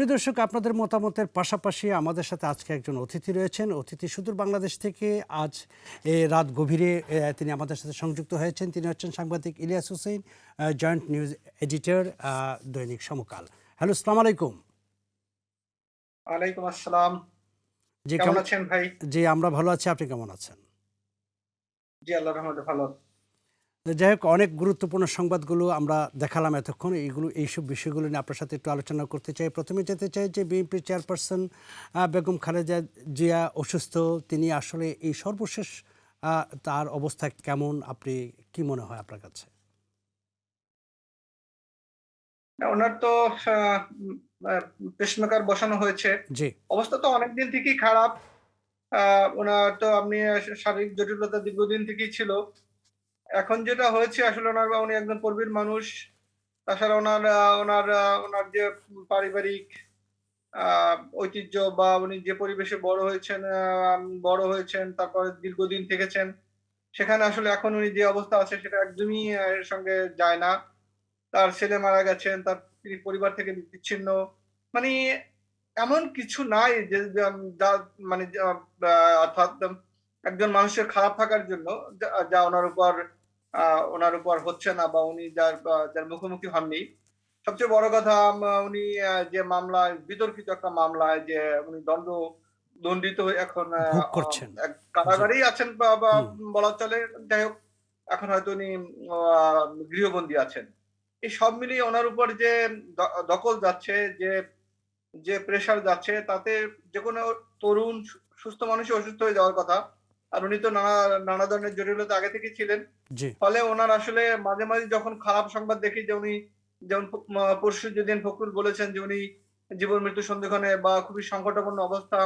প্রিয় দর্শক আপনাদের মতামতের পাশাপাশি আমাদের সাথে আজকে একজন অতিথি রয়েছেন। অতিথি সুদূর বাংলাদেশ থেকে আজ রাত গভীরে তিনি আমাদের সাথে সংযুক্ত হয়েছেন। তিনি হচ্ছেন সাংবাদিক Ilias Hossain joint news editor uh, দৈনিক সমকাল। হ্যালো সালাম আলাইকুম। ওয়ালাইকুম আসসালাম। জি কেমন কেমন আছেন ভাই? জি আমরা ভালো আছি। আপনি কেমন আছেন? জি আল্লাহ রহমতে ভালো যাই হোক অনেক গুরুত্বপূর্ণ সংবাদগুলো আমরা দেখালাম এতক্ষণ। এইগুলো এইসব বিষয়গুলো নিয়ে আপনার সাথে একটু আলোচনা করতে চাই। প্রথমে যেতে চাই যে বিএনপি চেয়ারপারসন বেগম খালেদা জিয়া অসুস্থ তিনি আসলে এই সর্বশেষ তার অবস্থা কেমন? আপনি কি মনে হয় আপনার কাছে? ওনার তো পেসমেকার বসানো হয়েছে। জি। অবস্থা তো অনেকদিন থেকেই খারাপ। আহ, ওনার তো আপনি শারীরিক জটিলতা দীর্ঘদিন থেকেই ছিল। এখন যেটা হয়েছে আসলে ওনার উনি একজন প্রবীণ মানুষ, তাছাড়া ওনার ওনার ওনার যে পারিবারিক ঐতিহ্য বা উনি যে পরিবেশে বড় হয়েছেন বড় হয়েছেন, তারপরে দীর্ঘদিন থেকেছেন, সেখানে আসলে এখন উনি যে অবস্থা আছে সেটা একদমই এর সঙ্গে যায় না। তার ছেলে মারা গেছেন, তার তিনি পরিবার থেকে বিচ্ছিন্ন। মানে এমন কিছু নাই যে, যে- মানে অর্থাৎ একজন মানুষের খারাপ থাকার জন্য যা- ওনার উপর ওনার উপর হচ্ছে না বা উনি যার যার মুখোমুখি হননি। সবচেয়ে বড় কথা উনি যে মামলায় বিতর্কিত একটা মামলায় যে উনি দণ্ড দণ্ডিত হয়ে এখন। কারাগারেই আছেন বা বলা চলে যাই হোক এখন হয়তো উনি গৃহবন্দী আছেন। এই সব মিলিয়ে ওনার উপর যে দখল যাচ্ছে যে যে প্রেসার যাচ্ছে তাতে যে কোনো তরুণ সুস্থ মানুষই অসুস্থ হয়ে যাওয়ার কথা। আর উনি তো নানা নানা ধরনের জটিলতা আগে থেকে ছিলেন। ফলে ওনার আসলে মাঝে মাঝে যখন খারাপ সংবাদ দেখি যে উনি যেমন পরশু যেদিন ফখরুল বলেছেন যে উনি জীবন মৃত্যু সন্ধিক্ষণে বা খুবই সংকটাপন্ন অবস্থা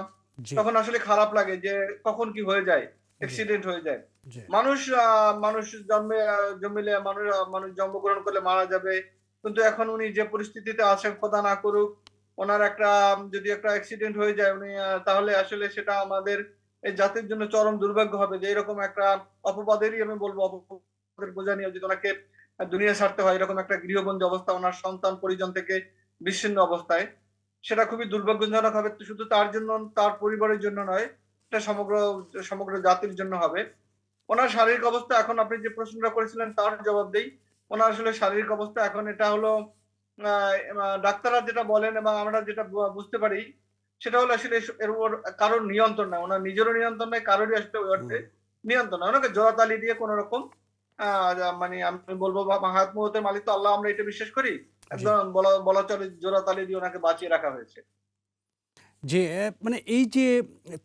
তখন আসলে খারাপ লাগে যে কখন কি হয়ে যায় অ্যাক্সিডেন্ট হয়ে যায়। মানুষ আহ, মানুষ জন্মে জন্মিলে মানুষ মানুষ জন্মগ্রহণ করলে মারা যাবে। কিন্তু এখন উনি যে পরিস্থিতিতে আছেন খোদা না করুক ওনার একটা যদি একটা অ্যাক্সিডেন্ট হয়ে যায় উনি তাহলে আসলে সেটা আমাদের এই জাতির জন্য চরম দুর্ভাগ্য হবে যে এরকম একটা অপবাদেরই আমি বলব, অপবাদের বোঝা নিয়ে যদি ওনাকে দুনিয়া ছাড়তে হয়, এরকম একটা গৃহবন্দী অবস্থা, ওনার সন্তান পরিজন থেকে বিচ্ছিন্ন অবস্থায়, সেটা খুবই দুর্ভাগ্যজনক হবে। শুধু তার জন্য, তার পরিবারের জন্য নয়, এটা সমগ্র সমগ্র জাতির জন্য হবে। ওনার শারীরিক অবস্থা এখন আপনি যে প্রশ্নটা করেছিলেন, তার জবাব দেই। ওনার আসলে শারীরিক অবস্থা এখন এটা হলো ডাক্তাররা যেটা বলেন এবং আমরা যেটা বুঝতে পারি সেটা হলো আসলে এর উপর কারোর নিয়ন্ত্রণ নাই। ওনার নিজেরও নিয়ন্ত্রণ নাই কারোরই আসলে ওই অর্থে নিয়ন্ত্রণ নাই। ওনাকে জোড়াতালি দিয়ে কোন রকম মানে আমি বলব হাত মুহূর্তের মালিক তো আল্লাহ আমরা এটা বিশ্বাস করি। একদম বলা বলা চলে জোড়াতালি দিয়ে ওনাকে বাঁচিয়ে রাখা হয়েছে। যে মানে এই যে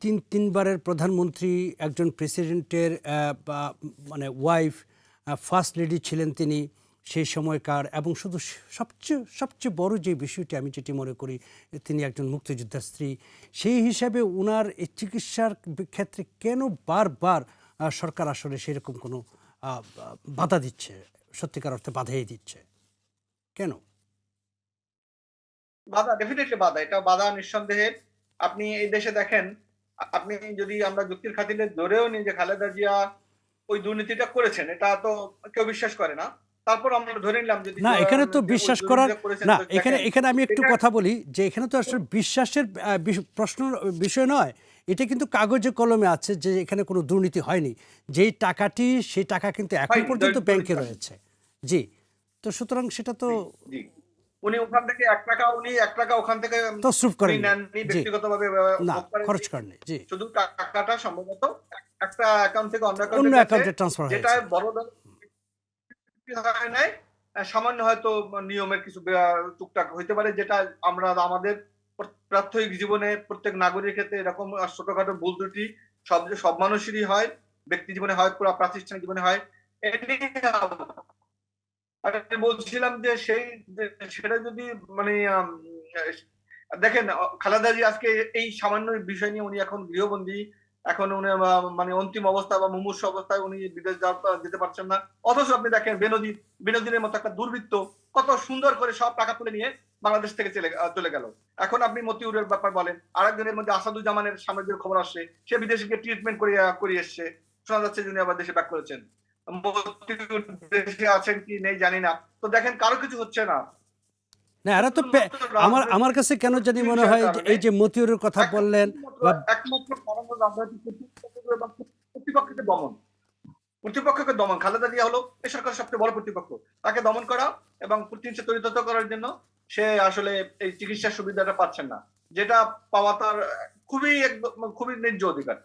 তিন তিনবারের প্রধানমন্ত্রী একজন প্রেসিডেন্টের মানে ওয়াইফ ফার্স্ট লেডি ছিলেন তিনি সেই সময়কার এবং শুধু সবচেয়ে সবচেয়ে বড় যে বিষয়টি আমি যেটি মনে করি, তিনি একজন মুক্তিযোদ্ধার স্ত্রী, সেই হিসাবে ওনার এই চিকিৎসার ক্ষেত্রে কেন বারবার সরকার আসলে সেরকম কোনো বাধা দিচ্ছে, সত্যিকার অর্থে বাধাই দিচ্ছে? কেন? বাধা ডেফিনেটলি বাধা। এটা বাধা নিঃসন্দেহে। আপনি এই দেশে দেখেন, আপনি যদি আমরা যুক্তির খাতিরে ধরেও নিই যে খালেদা জিয়া ওই দুর্নীতিটা করেছেন, এটা তো কেউ বিশ্বাস করে না। তারপর আমরা ধরে নিলাম যদি না এখানে তো বিশ্বাস করার না এখানে এখানে আমি একটু কথা বলি যে এখানে তো আসলে বিশ্বাসের প্রশ্ন বিষয় নয়। এটা কিন্তু কাগজে কলমে আছে যে এখানে কোনো দুর্নীতি হয়নি। যেই টাকাটি সেই টাকা কিন্তু এখন পর্যন্ত ব্যাংকে রয়েছে। জি। তো সুতরাং সেটা তো উনি ওখান থেকে এক টাকা উনি এক টাকা ওখান থেকে তসরুফ করেন ব্যক্তিগতভাবে না খরচ করেননি। জি। শুধু টাকাটা সম্ভবত একটা অ্যাকাউন্ট থেকে অন্য অ্যাকাউন্টে ট্রান্সফার যেটা বড় ধরনের হয় নাই। সামান্য হয়তো নিয়মের কিছু টুকটাক হইতে পারে, যেটা আমরা আমাদের প্র- প্রাত্যহিক জীবনে প্রত্যেক নাগরিকের ক্ষেত্রে এরকম ছোটখাটো ভুল ত্রুটি সব সব মানুষেরই হয়, ব্যক্তি জীবনে হয়, পুরো প্রাতিষ্ঠানিক জীবনে হয়। বলছিলাম যে সেই সেটা যদি মানে দেখেন, খালেদা জি আজকে এই সামান্য বিষয় নিয়ে উনি এখন গৃহবন্দী। এখন উনি মানে অন্তিম অবস্থা বা মুমূর্ষ অবস্থায় উনি বিদেশ যেতে পারছেন না। অথচ আপনি দেখেন বেনজির বিনোদিনের মতো একটা দুর্বৃত্ত কত সুন্দর করে সব টাকা তুলে নিয়ে বাংলাদেশ থেকে চলে চলে গেল। এখন আপনি মতিউরের ব্যাপার বলেন, আরেকজনের মধ্যে আসাদুজ্জামানের সামনের খবর আসছে, সে বিদেশে গিয়ে ট্রিটমেন্ট করে করিয়ে এসছে। শোনা যাচ্ছে যে উনি আবার দেশে ব্যাক করেছেন। আছেন কি নেই জানি না। তো দেখেন কারও কিছু হচ্ছে না। না এরা তো আমার আমার কাছে কেন জানি মনে হয় যে এই যে মতিউরের কথা বললেন বা একমাত্র- প্রতিপক্ষকে দমন। প্রতিপক্ষকে দমন। খালেদা জিয়া হলো এই সরকারের সবচেয়ে বড় প্রতিপক্ষ। তাকে দমন করা এবং প্রতিহিংসা তরিতত করার জন্য সে আসলে এই চিকিৎসা সুবিধাটা পাচ্ছেন না যেটা পাওয়া তার খুবই একদম খুবই ন্যায্য অধিকার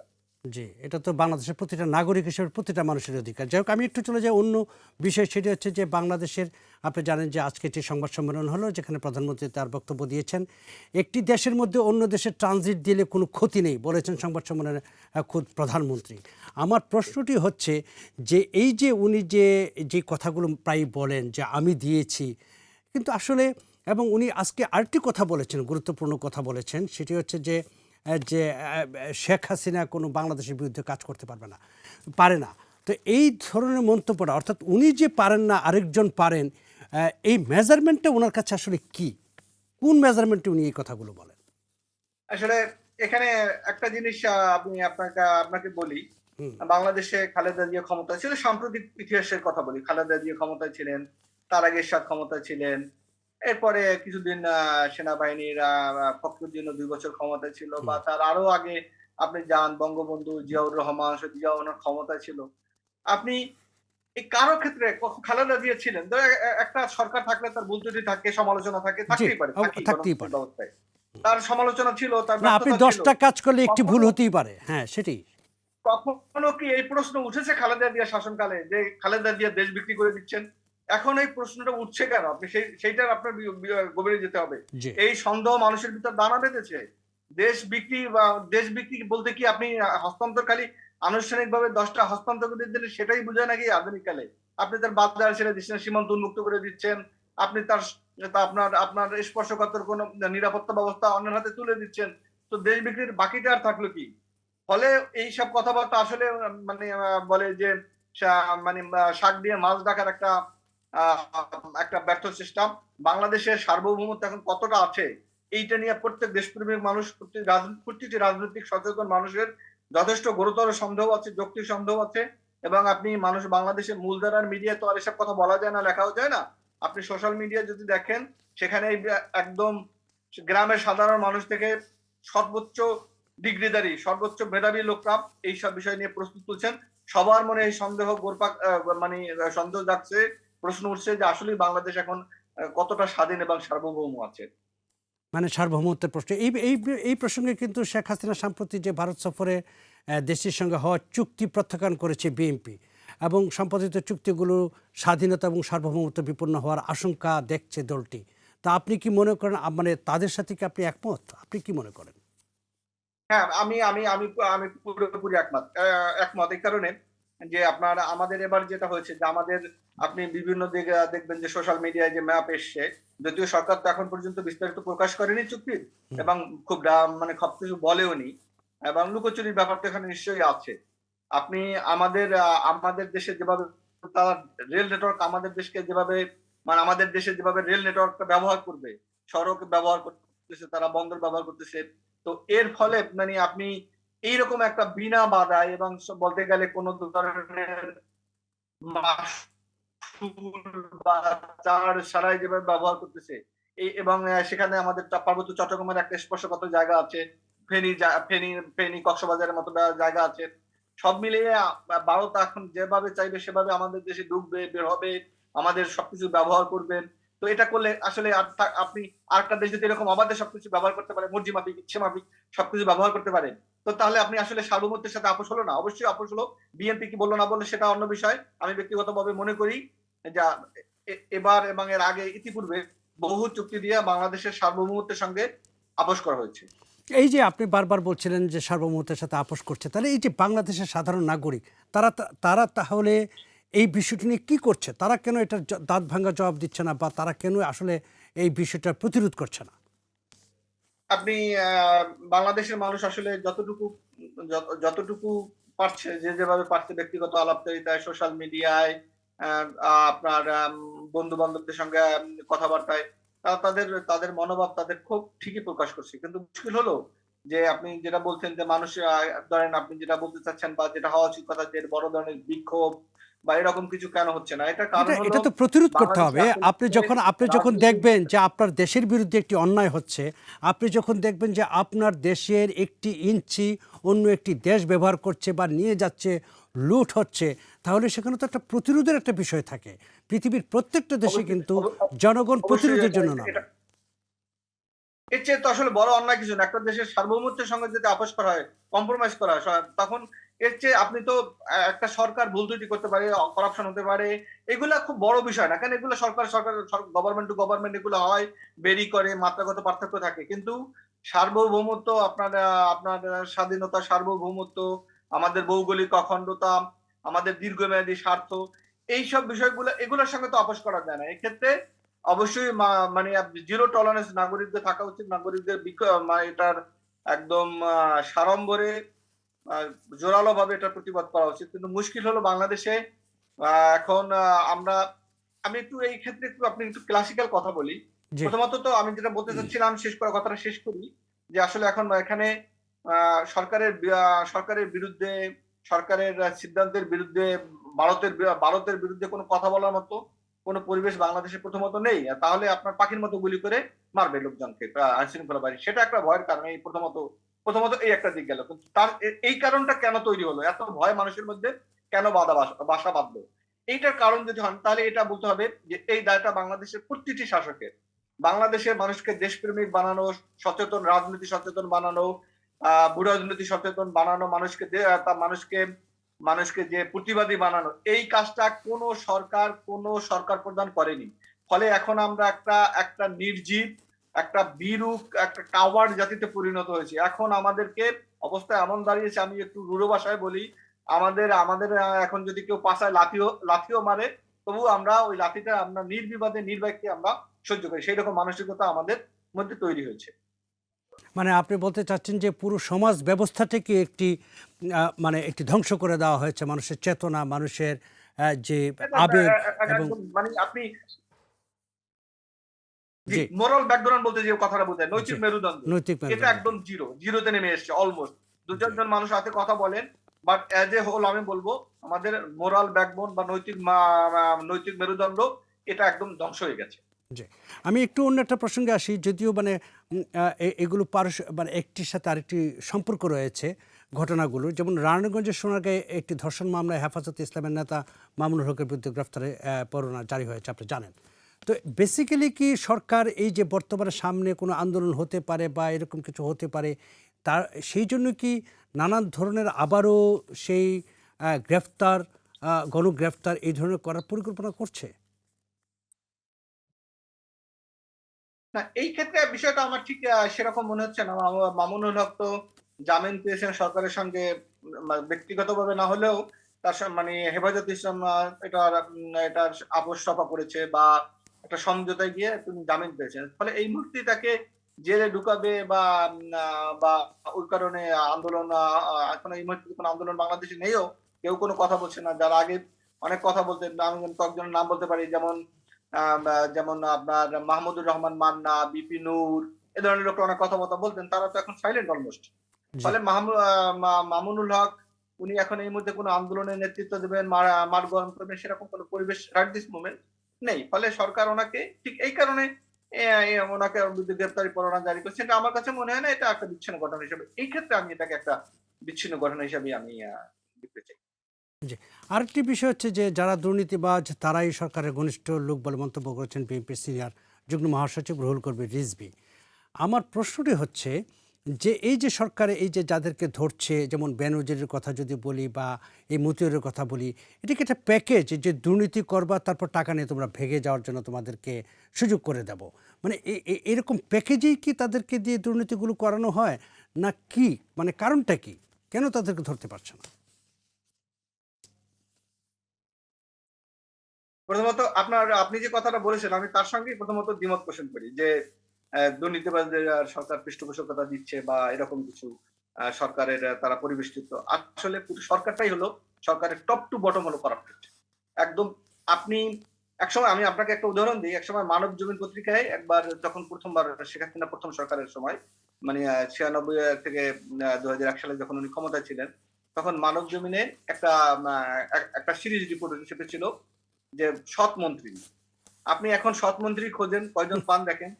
জি, এটা তো বাংলাদেশের প্রতিটা নাগরিক হিসেবে প্রতিটা মানুষের অধিকার। যাই হোক, আমি একটু চলে যাই অন্য বিষয়, সেটি হচ্ছে যে বাংলাদেশের, আপনি জানেন যে আজকে যে সংবাদ সম্মেলন হলো, যেখানে প্রধানমন্ত্রী তার বক্তব্য দিয়েছেন, একটি দেশের মধ্যে অন্য দেশের ট্রানজিট দিলে কোনো ক্ষতি নেই, বলেছেন সংবাদ সম্মেলনে খুদ প্রধানমন্ত্রী। আমার প্রশ্নটি হচ্ছে যে এই যে উনি যে যে কথাগুলো প্রায় বলেন যে আমি দিয়েছি, কিন্তু আসলে, এবং উনি আজকে আরেকটি কথা বলেছেন, গুরুত্বপূর্ণ কথা বলেছেন, সেটি হচ্ছে যে যে শেখ হাসিনা কোনো বাংলাদেশের বিরুদ্ধে কাজ করতে পারবে না। পারে না। তো এই ধরনের মন্তব্যটা অর্থাৎ উনি যে পারেন না আরেকজন পারেন এই মেজারমেন্টটা ওনার কাছে আসলে কি? কোন মেজারমেন্টে উনি এই কথাগুলো বলেন? আসলে এখানে একটা জিনিস আমি আপনাকে আপনাকে বলি। বাংলাদেশে খালেদা জিয়া ক্ষমতা ছিল সাম্প্রতিক ইতিহাসের কথা বলি। খালেদা জিয়া ক্ষমতায় ছিলেন তার আগে এরশাদ ক্ষমতায় ছিলেন এরপরে কিছুদিন সেনাবাহিনীর ফখরুদ্দিন দুই বছর ক্ষমতায় ছিল বা তার আরও আগে আপনি যান বঙ্গবন্ধু জিয়াউর রহমান জিয়াউর ক্ষমতায় ছিল। আপনি এই কারও ক্ষেত্রে খালেদা জিয়া ছিলেন? তো একটা সরকার থাকলে তার ভুল ত্রুটি থাকে সমালোচনা থাকে থাকতেই পারে থাকতেই পারে। তার সমালোচনা ছিল তার না আপনি ব্যর্থতা ছিল। দশটা কাজ করলে একটি ভুল হতেই পারে। হ্যাঁ সেটাই। কখনো কি এই প্রশ্ন উঠেছে খালেদা জিয়া শাসনকালে যে খালেদা জিয়া দেশ বিক্রি করে দিচ্ছেন? এখন এই প্রশ্নটা উঠছে কেন? আপনি সেই সেইটার আপনার গভীরে যেতে হবে। এই সন্দেহ মানুষের ভিতর দানা বেঁধেছে। দেশ বিক্রি বা দেশ বিক্রি বলতে কি আপনি হস্তান্তর খালি আনুষ্ঠানিকভাবে দশটা হস্তান্তর করে দিলে সেটাই বোঝায় নাকি আধুনিককালে? আপনি তার বাজার ছেড়ে দিচ্ছেন সীমান্ত উন্মুক্ত করে দিচ্ছেন। আপনি তার আপনার আপনার স্পর্শকাতর কোন নিরাপত্তা ব্যবস্থা অন্যের হাতে তুলে দিচ্ছেন। তো দেশ বিক্রির বাকিটা আর থাকল কি? ফলে এই সব কথাবার্তা আসলে মানে বলে যে মানে শাক দিয়ে মাছ ডাকার একটা একটা ব্যর্থ চেষ্টা বাংলাদেশের সার্বভৌমত্ব এখন কতটা আছে, এইটা নিয়ে প্রত্যেক দেশপ্রেমিক মানুষ প্রতিটি রাজনৈতিক সচেতন মানুষের যথেষ্ট গুরুতর সন্দেহ আছে, যৌক্তিক সন্দেহ আছে। এবং আপনি মানুষ বাংলাদেশের মূলধারার মিডিয়া তো আর এসব কথা বলা যায় না, লেখাও যায় না। আপনি সোশ্যাল মিডিয়া যদি দেখেন, সেখানে একদম গ্রামের সাধারণ মানুষ থেকে সর্বোচ্চ ডিগ্রিদারি সর্বোচ্চ মেধাবী লোকরা এই সব বিষয় নিয়ে প্রস্তুত তুলছেন। সবার মনে এই সন্দেহ গোরপাক মানে সন্দেহ যাচ্ছে প্রশ্ন উঠছে যে আসলে বাংলাদেশ এখন কতটা স্বাধীন এবং সার্বভৌম আছে? মানে সার্বভৌমত্বের প্রশ্ন। এই এই এই প্রসঙ্গে কিন্তু শেখ হাসিনা সম্প্রতি যে ভারত সফরে দেশটির সঙ্গে হওয়া চুক্তি প্রত্যাখ্যান করেছে বিএনপি এবং সম্পাদিত চুক্তিগুলো স্বাধীনতা এবং সার্বভৌমত্ব বিপন্ন হওয়ার আশঙ্কা দেখছে দলটি। তা আপনি কি মনে করেন মানে তাদের সাথে কি আপনি একমত? আপনি কি মনে করেন? হ্যাঁ আমি আমি আমি আমি পুরোপুরি একমত একমত। এই কারণে যে আপনার আমাদের এবার যেটা হয়েছে যে আমাদের আপনি বিভিন্ন দিকে দেখবেন যে সোশ্যাল মিডিয়ায় যে ম্যাপ এসছে যদিও সরকার তো এখন পর্যন্ত বিস্তারিত প্রকাশ করেনি চুক্তির এবং খুব মানে সব কিছু বলেওনি এবং লুকোচুরির ব্যাপারটা এখানে নিশ্চয়ই আছে। আপনি আমাদের আমাদের দেশে যেভাবে তারা রেল নেটওয়ার্ক আমাদের দেশকে যেভাবে মানে আমাদের দেশে যেভাবে রেল নেটওয়ার্কটা ব্যবহার করবে সড়ক ব্যবহার করতেছে তারা বন্দর ব্যবহার করতেছে তো এর ফলে মানে আপনি এইরকম একটা বিনা বাধায় এবং বলতে গেলে কোনো ধরনের বা চার সারাই যেভাবে ব্যবহার করতেছে। এবং সেখানে আমাদের পার্বত্য চট্টগ্রামের একটা স্পর্শগত জায়গা আছে। কক্সবাজারের মতো জায়গা আছে। সব মিলিয়ে ভারত এখন যেভাবে চাইবে সেভাবে আমাদের দেশে ঢুকবে বের হবে, আমাদের সবকিছু ব্যবহার করবেন তো এটা করলে আসলে আপনি আরেকটা দেশ যদি এরকম আমাদের সবকিছু ব্যবহার করতে পারে মর্জি মাফিক, ইচ্ছে মাফিক, সবকিছু ব্যবহার করতে পারে তো তাহলে আপনি আসলে সার্বভৌমত্বের সাথে আপোষ হলো না। অবশ্যই আপোষ হলো। বিএনপি কি বলল না বলল সেটা অন্য বিষয়। আমি ব্যক্তিগতভাবে মনে করি যা এবার এবং এর আগে ইতিপূর্বে বহু চুক্তি দিয়ে বাংলাদেশের সার্বভৌমত্বের সঙ্গে আপোষ করা হয়েছে। এই যে আপনি বারবার বলছিলেন যে সার্বভৌমত্বের সাথে আপোষ করছে তাহলে এই যে বাংলাদেশের সাধারণ নাগরিক তারা তারা তাহলে এই বিষয়টি নিয়ে কী করছে? তারা কেন এটার দাঁত ভাঙ্গা জবাব দিচ্ছে না বা তারা কেন আসলে এই বিষয়টা প্রতিরোধ করছে না? আপনি বাংলাদেশের মানুষ আসলে যতটুকু যতটুকু পারছে যে যেভাবে পারছে ব্যক্তিগত আলাপচারিতায় সোশ্যাল মিডিয়ায় আপনার বন্ধু বান্ধবদের সঙ্গে কথাবার্তায় তারা তাদের তাদের মনোভাব তাদের খুব ঠিকই প্রকাশ করছে। কিন্তু মুশকিল হলো যে আপনি যেটা বলছেন যে মানুষ ধরেন আপনি যেটা বলতে চাচ্ছেন বা যেটা হওয়া উচিত কথা যে বড় ধরনের বিক্ষোভ বা এরকম কিছু কেন হচ্ছে না? এটা কারণ এটা তো প্রতিরোধ করতে হবে। আপনি যখন আপনি যখন দেখবেন যে আপনার দেশের বিরুদ্ধে একটি অন্যায় হচ্ছে আপনি যখন দেখবেন যে আপনার দেশের একটি ইঞ্চি অন্য একটি দেশ ব্যবহার করছে বা নিয়ে যাচ্ছে লুট হচ্ছে তাহলে সেখানে তো একটা প্রতিরোধের একটা বিষয় থাকে। পৃথিবীর প্রত্যেকটা দেশে কিন্তু জনগণ প্রতিরোধের জন্য না এর চেয়ে তো আসলে বড় অন্যায় কিছু না। একটা দেশের সার্বভৌমত্বের সঙ্গে যদি আপোষ করা হয় কম্প্রোমাইজ করা হয় তখন এর চেয়ে আপনি তো একটা সরকার ভুল ত্রুটি করতে পারে করাপশন হতে পারে এগুলা খুব বড় বিষয় না। কারণ এগুলো সরকার সরকার গভর্নমেন্ট টু গভর্নমেন্ট এগুলো হয় বেরি করে মাত্রাগত পার্থক্য থাকে। কিন্তু সার্বভৌমত্ব আপনার আপনার স্বাধীনতা সার্বভৌমত্ব আমাদের ভৌগোলিক অখণ্ডতা আমাদের দীর্ঘমেয়াদী স্বার্থ এইসব বিষয়গুলো এগুলোর সঙ্গে তো আপোষ করা যায় না। এক্ষেত্রে অবশ্যই মানে জিরো টলারেন্স নাগরিকদের থাকা উচিত। নাগরিকদের এটার একদম সাড়ম্বরে জোরালো ভাবে এটার প্রতিবাদ করা উচিত। কিন্তু মুশকিল হলো বাংলাদেশে আহ, এখন আহ, আমরা আমি একটু এই ক্ষেত্রে একটু আপনি একটু ক্লাসিক্যাল কথা বলি। প্রথমত তো আমি যেটা বলতে চাচ্ছিলাম শেষ করা কথাটা শেষ করি যে আসলে এখন এখানে সরকারের সরকারের বিরুদ্ধে, সরকারের সিদ্ধান্তের বিরুদ্ধে, ভারতের ভারতের বিরুদ্ধে কোনো কথা বলার মতো কোনো পরিবেশ বাংলাদেশে প্রথমত নেই। তাহলে আপনার পাখির মতো গুলি করে মারবে লোকজনকে আইন শৃঙ্খলা বাহিনী। সেটা একটা ভয়ের কারণে এই প্রথমত প্রথমত এই একটা দিক গেল। কিন্তু তার এই কারণটা কেন তৈরি হলো? এত ভয় মানুষের মধ্যে কেন বাধা বাসা বাঁধলো? এইটার কারণ যদি হন, তাহলে এটা বলতে হবে যে এই দায়টা বাংলাদেশের প্রতিটি শাসকের। বাংলাদেশের মানুষকে দেশপ্রেমিক বানানো, সচেতন, রাজনীতি সচেতন বানানো ভূ রাজনীতি সচেতন বানানো মানুষকে তা মানুষকে মানুষকে যে প্রতিবাদী বানানো, এই কাজটা কোন সরকার কোন সরকার প্রদান করেনি। ফলে এখন আমরা একটা একটা নির্জীব, একটা বিরূপ, একটা কাওয়ার্ড জাতিতে পরিণত হয়েছে। এখন আমাদেরকে অবস্থা এমন দাঁড়িয়েছে, আমি একটু রূঢ় ভাষায় বলি, আমাদের আমাদের এখন যদি কেউ পাশায় লাথিও লাথিও মারে, তবু আমরা ওই লাথিটা আমরা নির্বিবাদে, নির্বাককে আমরা সহ্য করি। সেই রকম মানসিকতা আমাদের মধ্যে তৈরি হয়েছে। মানে আপনি বলতে চাচ্ছেন যে পুরো সমাজ ব্যবস্থাটাকে একটি মানে একটি ধ্বংস করে দেওয়া হয়েছে মানুষের চেতনা মানুষের যে আবেগ এবং মানে আপনি জি। মোরাল ব্যাকগ্রাউন্ড বলতে যে কথাটা বোঝায় নৈতিক। মেরুদণ্ড। নৈতিক এটা একদম জিরো জিরোতে নেমে এসছে অলমোস্ট দু চারজন মানুষ হাতে কথা বলেন বাট অ্যাজ এ হোল আমি বলব আমাদের মোরাল ব্যাকবোন বা নৈতিক নৈতিক মেরুদণ্ড এটা একদম ধ্বংস হয়ে গেছে। আমি একটু অন্য একটা প্রসঙ্গে আসি যদিও মানে এগুলো পারস মানে একটির সাথে আরেকটি সম্পর্ক রয়েছে ঘটনাগুলো যেমন রানাগঞ্জের সোনারগাঁয়ে একটি ধর্ষণ মামলায় হেফাজতে ইসলামের নেতা মামুনুল হকের বিরুদ্ধে গ্রেফতারে আহ, পরোয়ানা জারি হয়েছে আপনি জানেন। তো বেসিক্যালি কি সরকার এই যে বর্তমানে সামনে কোনো আন্দোলন হতে পারে বা এরকম কিছু হতে পারে তার সেই জন্য কি নানান ধরনের আবারও সেই গ্রেফতার গণগ্রেফতার এই ধরনের করার পরিকল্পনা করছে? না এই ক্ষেত্রে বিষয়টা আমার ঠিক সেরকম মনে হচ্ছে না। মামু- মামুনুল হক তো জামিন পেয়েছেন সরকারের সঙ্গে ব্যক্তিগতভাবে না হলেও তার মানে হেফাজত ইসলাম আহ, এটার আপোষ সভা করেছে বা একটা সমঝোতায় গিয়ে তুমি জামিন পেয়েছেন। ফলে এই মুহূর্তে তাকে জেলে ঢুকাবে বা বা ওই কারণে আন্দোলন এখন এই মুহূর্তে কোনো আন্দোলন বাংলাদেশে নেইও। কেউ কোনো কথা বলছে না। যারা আগে অনেক কথা বলতেন আমি কয়েকজনের নাম বলতে পারি যেমন যেমন আপনার মাহমুদুর রহমান মান্না বিপি নূর এ ধরনের লোকরা অনেক কথাবার্তা বলতেন তারা তো এখন সাইলেন্ট অলমোস্ট ফলে মামুনুল হক উনি এখন এই মধ্যে কোনো আন্দোলনের নেতৃত্ব দেবেন মার- মাঠ গরম করবেন সেরকম কোনো পরিবেশ রাইট দিস মুভমেন্ট নেই। ফলে সরকার ওনাকে ঠিক এই কারণে ওনাকে বিরুদ্ধে গ্রেপ্তারি পরোয়ানা জারি করছে। এটা আমার কাছে মনে হয় না এটা একটা বিচ্ছিন্ন ঘটনা হিসেবে। এই ক্ষেত্রে আমি এটাকে একটা বিচ্ছিন্ন ঘটনা হিসেবে আমি দেখতে চাই। আরেকটি বিষয় হচ্ছে যে, যারা দুর্নীতিবাজ, তারাই সরকারের ঘনিষ্ঠ লোক বলে মন্তব্য করেছেন বিএনপির সিনিয়র যুগ্ম মহাসচিব রুহুল কবির রিজভি। আমার প্রশ্নটি হচ্ছে যে, এই যে সরকারে এই যে যাদেরকে ধরছে, যেমন বেনজিরের কথা যদি বলি বা এই মতিউরের কথা বলি, এটা কি একটা প্যাকেজ যে দুর্নীতি করবা, তারপর টাকা নিয়ে তোমরা ভেগে যাওয়ার জন্য তোমাদেরকে সুযোগ করে দেব? মানে এরকম প্যাকেজেই কি তাদেরকে দিয়ে দুর্নীতিগুলো করানো হয়? না কি? মানে কারণটা কি? কেন তাদেরকে ধরতে পারছে না? প্রথমত আপনার, আপনি যে কথাটা বলেছেন, আমি তার সঙ্গেই প্রথমত দ্বিমত পোষণ করি যে দুর্নীতিবাজদের সরকার পৃষ্ঠপোষকতা দিচ্ছে বা এরকম কিছু সরকারের তারা পরিবেষ্টিত। আসলে সরকারটাই হলো সরকারের টপ টু বটম হলো করাপ্টেড একদম আপনি, একসময় আমি আপনাকে একটা উদাহরণ দিই, একসময় মানব জমিন পত্রিকায় একবার যখন প্রথমবার শেখ হাসিনা প্রথম সরকারের সময় মানে ছিয়ানব্বই থেকে দু এক সালে যখন উনি ক্ষমতায় ছিলেন, তখন মানব জমিনে একটা একটা সিরিজ রিপোর্ট হিসেবে ছিল যে সৎ মন্ত্রী। আপনি এখন সৎ মন্ত্রী খোঁজেন, কয়জন পান দেখেন।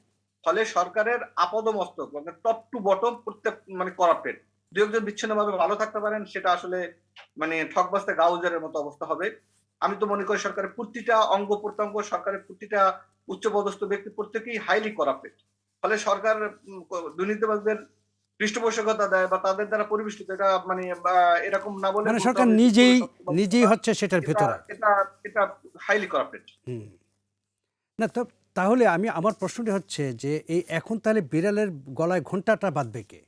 ফলে সরকারের আপদ মস্তক মানে টপ টু বটম প্রত্যেক মানে করাপ্টেড দু একজন বিচ্ছিন্ন ভাবে ভালো থাকতে পারেন, সেটা আসলে মানে ঠকবাস্তে গাউজারের মতো অবস্থা হবে। আমি তো মনে করি সরকারের প্রতিটা অঙ্গ প্রত্যঙ্গ, সরকারের প্রতিটা উচ্চপদস্থ ব্যক্তি প্রত্যেকেই হাইলি করাপ্টেড ফলে সরকার দুর্নীতিবাজদের পৃষ্ঠপোষকতা দেয় বা তাদের দ্বারা পরিবেষ্টিত এটা মানে এরকম না বলে মানে সরকার নিজেই নিজেই হচ্ছে সেটার ভেতরে। এটা এটা হাইলি করাপ্টেড না তো তাহলে আমি আমার প্রশ্নটি হচ্ছে যে এই এখন তাহলে বিড়ালের গলায় ঘন্টাটা বাঁধবে কে?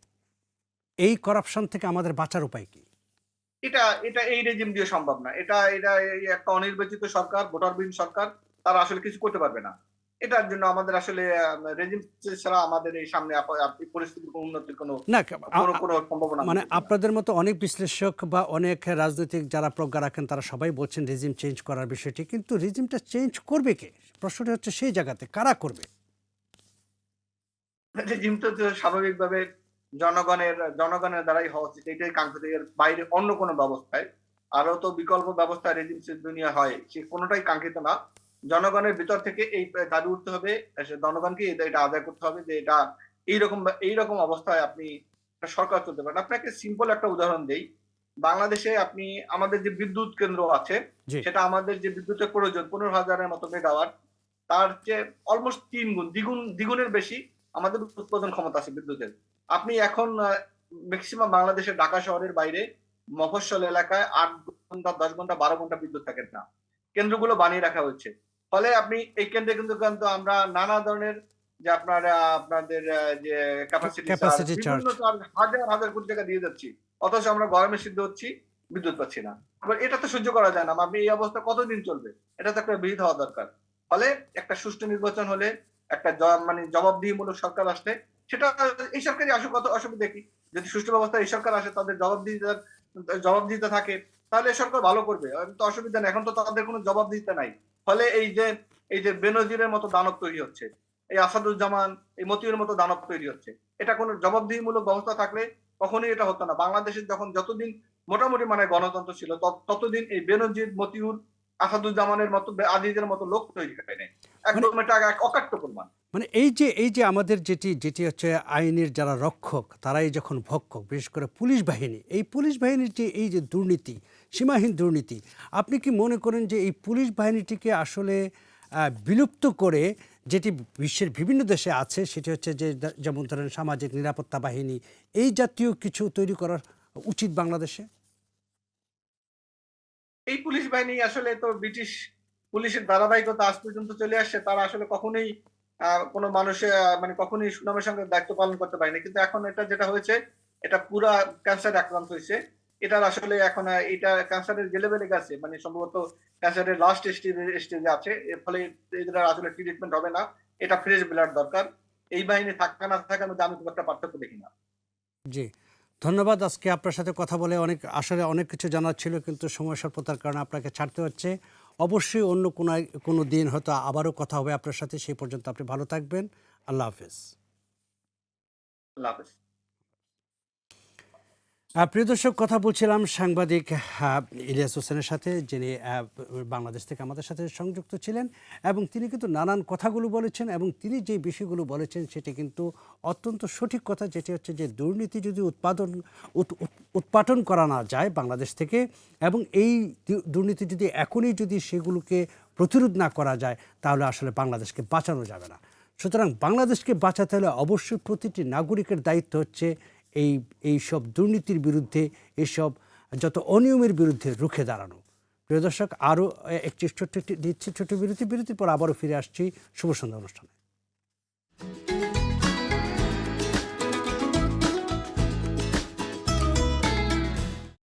এই করাপশন থেকে আমাদের বাঁচার উপায় কি? এটা এটা এই রেজিম দিয়ে সম্ভব না। এটা এটা একটা অনির্বাচিত সরকার ভোটারবিহীন সরকার তারা আসলে কিছু করতে পারবে না। এটার জন্য আমাদের আসলে রেজিম ছাড়া আমাদের এই সামনে পরিস্থিতির কোনো উন্নতির কোনো না কোনো সম্ভাবনা মানে আপনাদের মতো অনেক বিশ্লেষক বা অনেক রাজনৈতিক যারা প্রজ্ঞা রাখেন তারা সবাই বলছেন রেজিম চেঞ্জ করার বিষয়টি। কিন্তু রেজিমটা চেঞ্জ করবে কে? প্রশ্নটি হচ্ছে সেই জায়গাতে কারা করবে? রেজিম তো তো স্বাভাবিকভাবে জনগণের জনগণের দ্বারাই হওয়া উচিত। এটাই কাঙ্ক্ষিত এর বাইরে অন্য কোনো ব্যবস্থায়। আরও তো বিকল্প ব্যবস্থা রেজিম দুনিয়া হয় সে কোনোটাই কাঙ্ক্ষিত না। জনগণের ভিতর থেকে এই দাবি উঠতে হবে জনগণকে এটা- আদায় করতে হবে যে এটা এইরকম এইরকম অবস্থায় আপনি সরকার চলতে পারেন। আপনাকে সিম্পল একটা উদাহরণ দেই। বাংলাদেশে আপনি আমাদের যে বিদ্যুৎ কেন্দ্র আছে সেটা আমাদের যে বিদ্যুতের প্রয়োজন পনেরো হাজারের মতো মেগাওয়াট তার চেয়ে অলমোস্ট তিন গুণ দ্বিগুণ দ্বিগুণের বেশি আমাদের উৎপাদন ক্ষমতা আছে বিদ্যুতের। আপনি এখন ম্যাক্সিমাম বাংলাদেশের ঢাকা শহরের বাইরে মফস্বল এলাকায় আট ঘণ্টা দশ ঘণ্টা বারো ঘণ্টা বিদ্যুৎ থাকে না। কেন্দ্রগুলো বানিয়ে রাখা হচ্ছে ফলে আপনি এই কেন্দ্রে কিন্তু কিন্তু আমরা নানা ধরনের যে আপনার আপনাদের যে ক্যাপাসিটি charge। হাজার হাজার কোটি টাকা দিয়ে যাচ্ছি। অথচ আমরা গরমে সিদ্ধ হচ্ছি বিদ্যুৎ পাচ্ছি না। এবার এটা তো সহ্য করা যায় না। আপনি এই অবস্থা কতদিন চলবে? এটা তো একটা বিহিত হওয়া দরকার। ফলে একটা সুষ্ঠু নির্বাচন হলে একটা মানে জবাবদিহিমূলক সরকার আসলে সেটা এই সরকারই আসুক কত অসুবিধা কি? যদি সুষ্ঠু ব্যবস্থা এই সরকার আসে তাদের জবাবদিহিতা জবাবদিহিতা থাকে তাহলে এই সরকার ভালো করবে। তো অসুবিধা নেই। এখন তো তাদের কোনো জবাবদিহিতা নাই। ফলে এই যে এই যে বেনজিরের মতো দানব তৈরি হচ্ছে, এই আসাদুজ্জামান, এই মতিউর মতো দানব তৈরি হচ্ছে, এটা কোনো জবাবদিহিমূলক ব্যবস্থা থাকলে কখনোই এটা হতো না। বাংলাদেশে যখন যতদিন মোটামুটি মানে গণতন্ত্র ছিল, তত- ততদিন এই বেনজির, মতিউর, আসাদুজ্জামানের মতো আজিজের মতো লোক তৈরি হয় নাই একদম এটা এক অকাট্য প্রমাণ। মানে এই যে এই যে আমাদের যেটি যেটি হচ্ছে আইনের যারা রক্ষক তারাই যখন ভক্ষক বিশেষ করে পুলিশ বাহিনী এই পুলিশ বাহিনীর যে এই যে দুর্নীতি সীমাহীন দুর্নীতি আপনি কি মনে করেন যে এই পুলিশ বাহিনীটিকে আসলে বিলুপ্ত করে যেটি বিশ্বের বিভিন্ন দেশে আছে সেটি হচ্ছে যে যেমন ধরেন সামাজিক নিরাপত্তা বাহিনী এই জাতীয় কিছু তৈরি করা উচিত বাংলাদেশে? এই পুলিশ বাহিনী আসলে তো ব্রিটিশ পুলিশের ধারাবাহিকতা আজ পর্যন্ত চলে আসছে, তারা আসলে কখনোই কোনো মানুষের মানে কখনোই সুনামের সঙ্গে দায়িত্ব পালন করতে পারেনি। কিন্তু এখন এটা যেটা হয়েছে, এটা পুরা ক্যান্সার আক্রান্ত হয়েছে। এটার আসলে এখন এটা ক্যান্সারের যে লেভেলে গেছে মানে সম্ভবত ক্যান্সারের লাস্ট স্টেজে আছে। এর ফলে এদের আসলে ট্রিটমেন্ট হবে না। এটা ফ্রেশ ব্লাড দরকার। এই বাহিনী থাকা না থাকার মধ্যে আমি খুব একটা পার্থক্য দেখি না। জি। ধন্যবাদ আজকে আপনার সাথে কথা বলে। অনেক, আসলে অনেক কিছু জানার ছিল, কিন্তু সময় স্বল্পতার কারণে আপনাকে ছাড়তে হচ্ছে। অবশ্যই অন্য কোনো কোনো দিন হয়তো আবারও কথা হবে আপনার সাথে। সেই পর্যন্ত আপনি ভালো থাকবেন। আল্লাহ হাফেজ। আল্লাহ হাফেজ। প্রিয় দর্শক, কথা বলছিলাম সাংবাদিক ইলিয়াস হোসেনের সাথে, যিনি বাংলাদেশ থেকে আমাদের সাথে সংযুক্ত ছিলেন, এবং তিনি কিন্তু নানান কথাগুলো বলেছেন, এবং তিনি যে বিষয়গুলো বলেছেন সেটি কিন্তু অত্যন্ত সঠিক কথা, যেটি হচ্ছে যে দুর্নীতি যদি উৎপাদন, উৎ- উৎ- উৎপাটন করা না যায় বাংলাদেশ থেকে, এবং এই দুর্নীতি যদি এখনই যদি সেগুলোকে প্রতিরোধ না করা যায়, তাহলে আসলে বাংলাদেশকে বাঁচানো যাবে না। সুতরাং বাংলাদেশকে বাঁচাতে হলে অবশ্যই প্রতিটি নাগরিকের দায়িত্ব হচ্ছে এই এই সব দুর্নীতির বিরুদ্ধে এসব যত অনিয়মের বিরুদ্ধে রুখে দাঁড়ানো। প্রিয় দর্শক, আরও একটি ছোট্ট দিচ্ছি ছোট বিরতি, বিরতির পর আবারও ফিরে আসছি শুভ সন্ধ্যা অনুষ্ঠানে।